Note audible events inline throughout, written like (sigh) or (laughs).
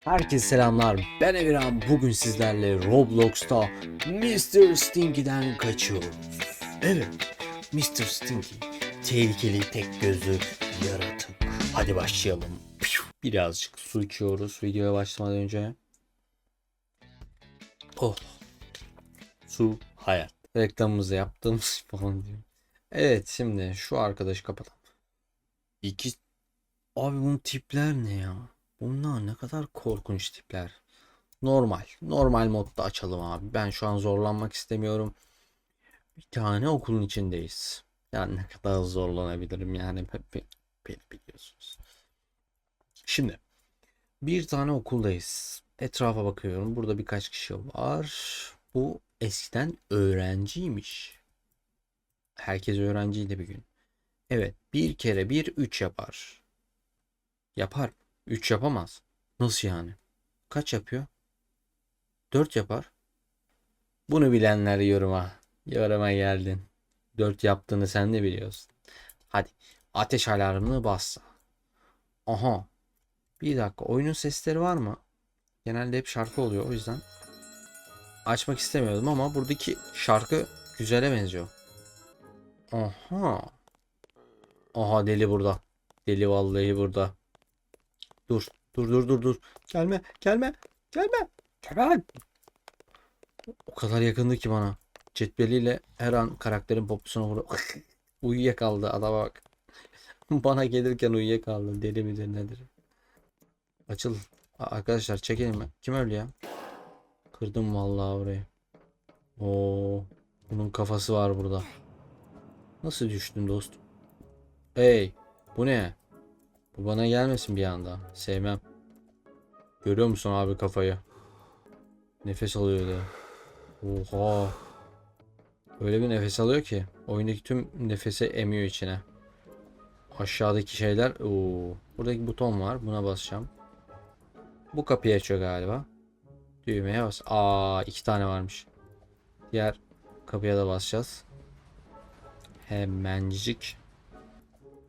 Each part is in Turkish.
Herkese selamlar. Ben Emirhan. Bugün sizlerle Roblox'ta Mr. Stinky'den kaçıyoruz. Evet, Mr. Stinky. Tehlikeli tek gözlü yaratık. Hadi başlayalım. Birazcık su içiyoruz videoya başlamadan önce. Oh. Su hayat. Reklamımızı yaptığımız (laughs) falan diyor. Evet şimdi şu arkadaşı kapatalım. İki... Abi bunun tipler ne ya? Bunlar ne kadar korkunç tipler. Normal. Normal modda açalım abi. Ben şu an zorlanmak istemiyorum. Bir tane okulun içindeyiz. Yani ne kadar zorlanabilirim yani. Be- be- Beni biliyorsunuz. Şimdi. Bir tane okuldayız. Etrafa bakıyorum. Burada birkaç kişi var. Bu eskiden öğrenciymiş. Herkes öğrenciydi bir gün. Evet. Bir kere bir üç yapar. Yapar. 3 yapamaz. Nasıl yani? Kaç yapıyor? 4 yapar. Bunu bilenler yoruma. Yoruma geldin. 4 yaptığını sen de biliyorsun. Hadi ateş alarmını bassa. Aha. Bir dakika oyunun sesleri var mı? Genelde hep şarkı oluyor o yüzden. Açmak istemiyordum ama buradaki şarkı güzele benziyor. Aha. Aha deli burada. Deli vallahi burada. Dur. Dur dur dur dur. Gelme. Gelme. Gelme. Gelme. O kadar yakındı ki bana. Cetveliyle her an karakterin poposuna vur. (laughs) uyuyakaldı adama bak. (laughs) bana gelirken uyuyakaldı. Deli midir nedir? Açıl. Arkadaşlar çekelim mi? Kim öldü ya? Kırdım vallahi orayı. Oo, bunun kafası var burada. Nasıl düştün dostum? Hey, bu ne? Bu bana gelmesin bir anda. Sevmem. Görüyor musun abi kafayı? Nefes alıyordu. Oha. Öyle bir nefes alıyor ki. Oyundaki tüm nefesi emiyor içine. Aşağıdaki şeyler. Oo. Buradaki buton var. Buna basacağım. Bu kapıyı açıyor galiba. Düğmeye bas. Aa iki tane varmış. Diğer kapıya da basacağız. Hemencik.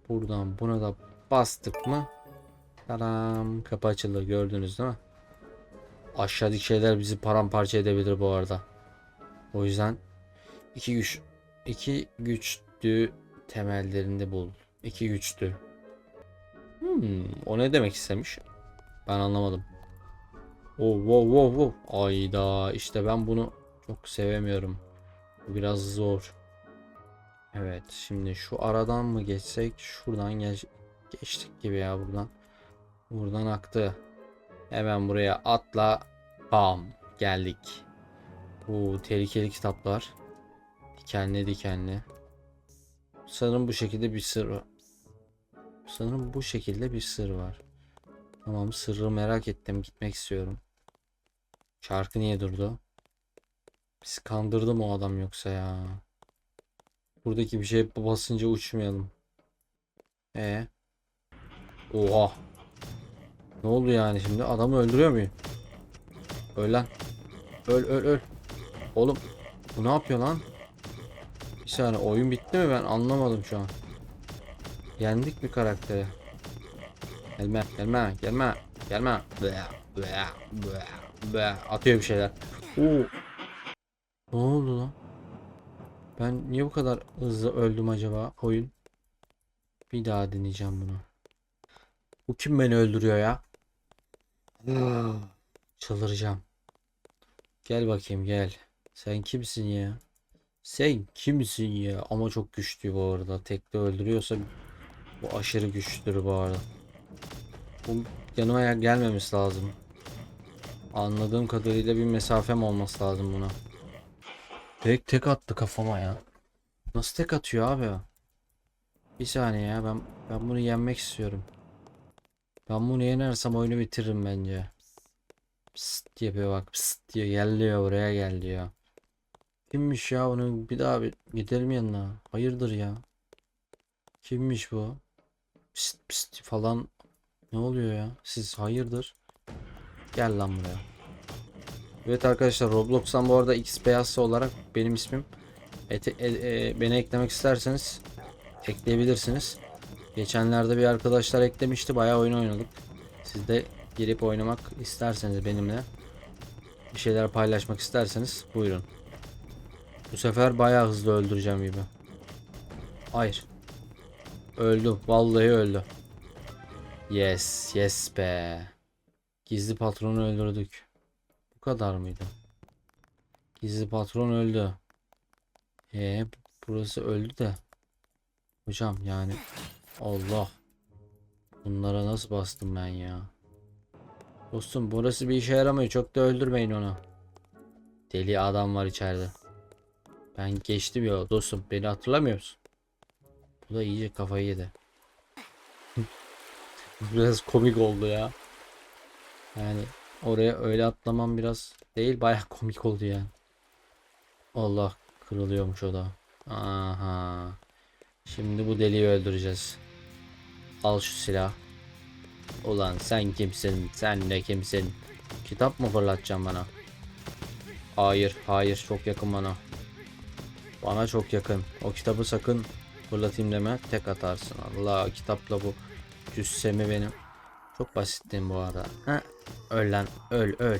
Buradan buna da bastık mı? Tadam. Kapı açıldı gördünüz değil mi? Aşağıdaki şeyler bizi paramparça edebilir bu arada. O yüzden iki güç iki güçlü temellerinde bul. İki güçlü. Hmm, o ne demek istemiş? Ben anlamadım. Oh, wow, wow, wow. Ayda işte ben bunu çok sevemiyorum. Bu biraz zor. Evet şimdi şu aradan mı geçsek şuradan geç geçtik gibi ya buradan. Buradan aktı. Hemen buraya atla. Bam. Geldik. Bu tehlikeli kitaplar. Dikenli dikenli. Sanırım bu şekilde bir sır var. Sanırım bu şekilde bir sır var. Tamam sırrı merak ettim. Gitmek istiyorum. Şarkı niye durdu? Biz kandırdı mı o adam yoksa ya? Buradaki bir şey basınca uçmayalım. E. Oha. Ne oldu yani şimdi? Adamı öldürüyor muyum? Öl lan. Öl öl öl. Oğlum bu ne yapıyor lan? Bir saniye oyun bitti mi ben anlamadım şu an. Yendik mi karakteri? Gelme gelme gelme gelme. Bleh, bleh, bleh, bleh. Atıyor bir şeyler. Oo. Ne oldu lan? Ben niye bu kadar hızlı öldüm acaba oyun? Bir daha deneyeceğim bunu. Bu kim beni öldürüyor ya? Çıldıracağım. Gel bakayım gel. Sen kimsin ya? Sen kimsin ya? Ama çok güçlü bu arada. Tekte öldürüyorsa bu aşırı güçlüdür bu arada. Bu yanıma ya- gelmemesi lazım. Anladığım kadarıyla bir mesafem olması lazım buna. Tek tek attı kafama ya. Nasıl tek atıyor abi? Bir saniye ya ben ben bunu yenmek istiyorum. Ben bunu yenersem oyunu bitiririm bence. Psst yapıyor bak psst diyor gel diyor buraya gel diyor. Kimmiş ya onu bir daha bir gidelim yanına. Hayırdır ya? Kimmiş bu? Psst psst falan. Ne oluyor ya? Siz hayırdır? Gel lan buraya. Evet arkadaşlar Roblox'tan bu arada X beyazsı olarak benim ismim. Ete- e- e- beni eklemek isterseniz ekleyebilirsiniz. Geçenlerde bir arkadaşlar eklemişti. Bayağı oyun oynadık. Siz de girip oynamak isterseniz benimle bir şeyler paylaşmak isterseniz buyurun. Bu sefer bayağı hızlı öldüreceğim gibi. Hayır. Öldü. Vallahi öldü. Yes, yes be. Gizli patronu öldürdük. Bu kadar mıydı? Gizli patron öldü. Ee, burası öldü de. Hocam yani Allah. Bunlara nasıl bastım ben ya? Dostum burası bir işe yaramıyor. Çok da öldürmeyin onu. Deli adam var içeride. Ben geçtim ya dostum. Beni hatırlamıyor musun? Bu da iyice kafayı yedi. (laughs) biraz komik oldu ya. Yani oraya öyle atlamam biraz değil baya komik oldu ya. Allah kırılıyormuş o da. Aha. Şimdi bu deliği öldüreceğiz. Al şu silah. Ulan sen kimsin? Sen de kimsin? Kitap mı fırlatacaksın bana? Hayır, hayır çok yakın bana. Bana çok yakın. O kitabı sakın fırlatayım deme. Tek atarsın. Allah kitapla bu cüssemi benim. Çok basittim bu arada. Ha, öl lan. Öl öl.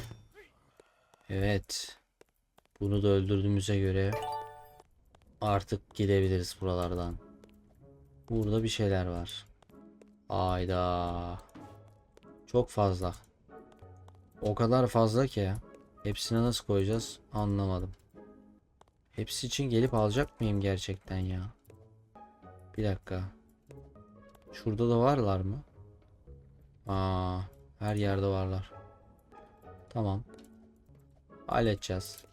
Evet. Bunu da öldürdüğümüze göre artık gidebiliriz buralardan. Burada bir şeyler var. Ayda. Çok fazla. O kadar fazla ki hepsine nasıl koyacağız anlamadım. Hepsi için gelip alacak mıyım gerçekten ya? Bir dakika. Şurada da varlar mı? Aa, her yerde varlar. Tamam. Halledeceğiz.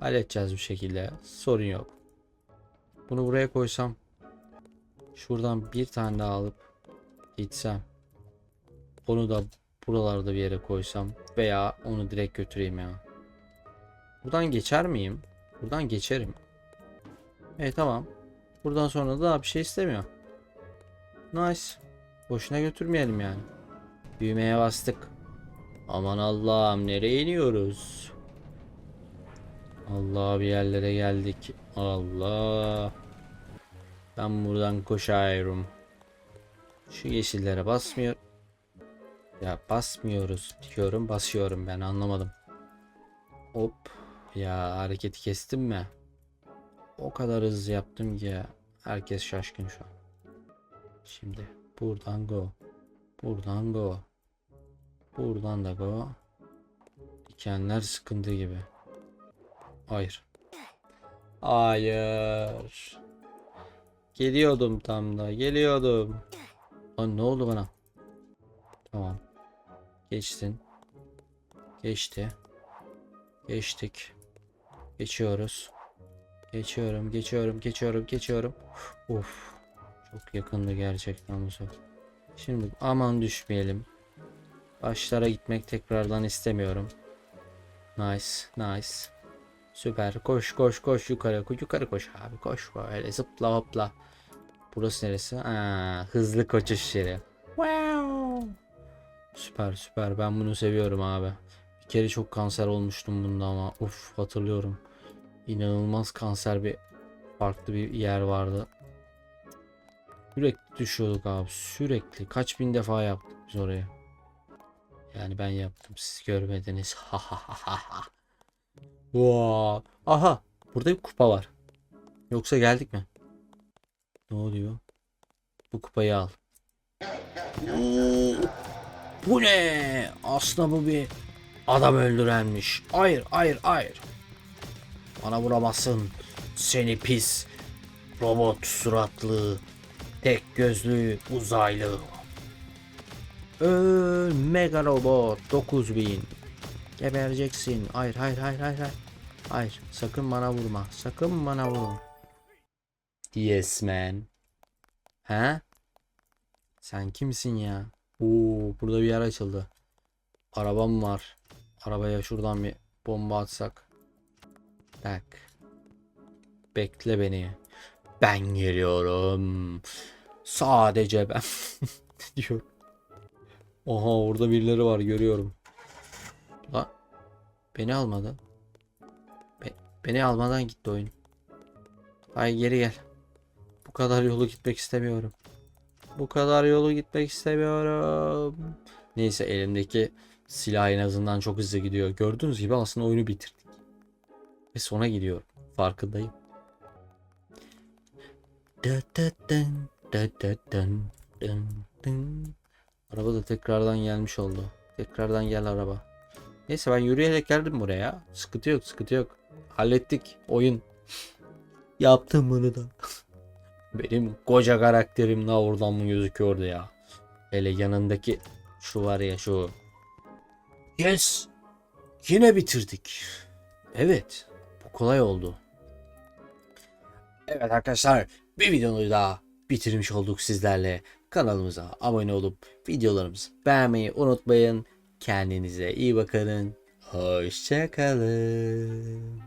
Halledeceğiz bir şekilde. Sorun yok. Bunu buraya koysam. Şuradan bir tane daha alıp gitsem. Onu da buralarda bir yere koysam. Veya onu direkt götüreyim ya. Buradan geçer miyim? Buradan geçerim. Evet tamam. Buradan sonra da bir şey istemiyor. Nice. Boşuna götürmeyelim yani. Düğmeye bastık. Aman Allah'ım nereye iniyoruz? Allah bir yerlere geldik. Allah. Ben buradan koşuyorum. Şu yeşillere basmıyor. Ya basmıyoruz diyorum basıyorum ben anlamadım. Hop. Ya hareketi kestim mi? O kadar hızlı yaptım ki. Herkes şaşkın şu an. Şimdi buradan go. Buradan go. Buradan da go. Dikenler sıkıntı gibi. Hayır. Hayır. Geliyordum tam da. Geliyordum. Lan ne oldu bana? Tamam. Geçtin. Geçti. Geçtik. Geçiyoruz. Geçiyorum, geçiyorum, geçiyorum, geçiyorum. Uf. Çok yakındı gerçekten bu sefer. Şimdi aman düşmeyelim. Başlara gitmek tekrardan istemiyorum. Nice, nice. Süper. Koş, koş, koş yukarı, yukarı koş abi. Koş böyle zıpla hopla. Burası neresi? Aa, hızlı koşuş yeri. Wow. Süper, süper. Ben bunu seviyorum abi. Bir kere çok kanser olmuştum bunda ama uf hatırlıyorum. İnanılmaz kanser bir farklı bir yer vardı. Sürekli düşüyorduk abi. Sürekli. Kaç bin defa yaptık biz oraya. Yani ben yaptım. Siz görmediniz. (laughs) Ha ha ha ha. Aha. Burada bir kupa var. Yoksa geldik mi? Ne oluyor? Bu kupayı al. Oo, bu ne? Aslında bu bir adam öldürenmiş. Hayır, hayır, hayır. Bana vuramazsın. Seni pis robot suratlı tek gözlü uzaylı. Öl mega robot 9000. Gebereceksin. Hayır hayır hayır hayır hayır. Hayır sakın bana vurma. Sakın bana vurma. Yes man. He? Sen kimsin ya? Oo burada bir yer açıldı. Arabam var. Arabaya şuradan bir bomba atsak. Tak. Bekle beni. Ben geliyorum. Sadece ben. (laughs) diyor. Oha orada birileri var görüyorum. La beni almadı. Be- beni almadan gitti oyun. Hay geri gel. Kadar yolu gitmek istemiyorum. Bu kadar yolu gitmek istemiyorum. Neyse elimdeki Silah en azından çok hızlı gidiyor. Gördüğünüz gibi aslında oyunu bitirdik. Ve sona gidiyor. Farkındayım. Araba da tekrardan gelmiş oldu. Tekrardan gel araba. Neyse ben yürüyerek geldim buraya. Sıkıntı yok, sıkıntı yok. Hallettik oyun. (laughs) Yaptım bunu da. Benim koca karakterim la oradan mı gözüküyordu ya? Hele yanındaki şu var ya şu. Yes. Yine bitirdik. Evet. Bu kolay oldu. Evet arkadaşlar bir videoyu daha bitirmiş olduk sizlerle. Kanalımıza abone olup videolarımızı beğenmeyi unutmayın. Kendinize iyi bakın. Hoşçakalın.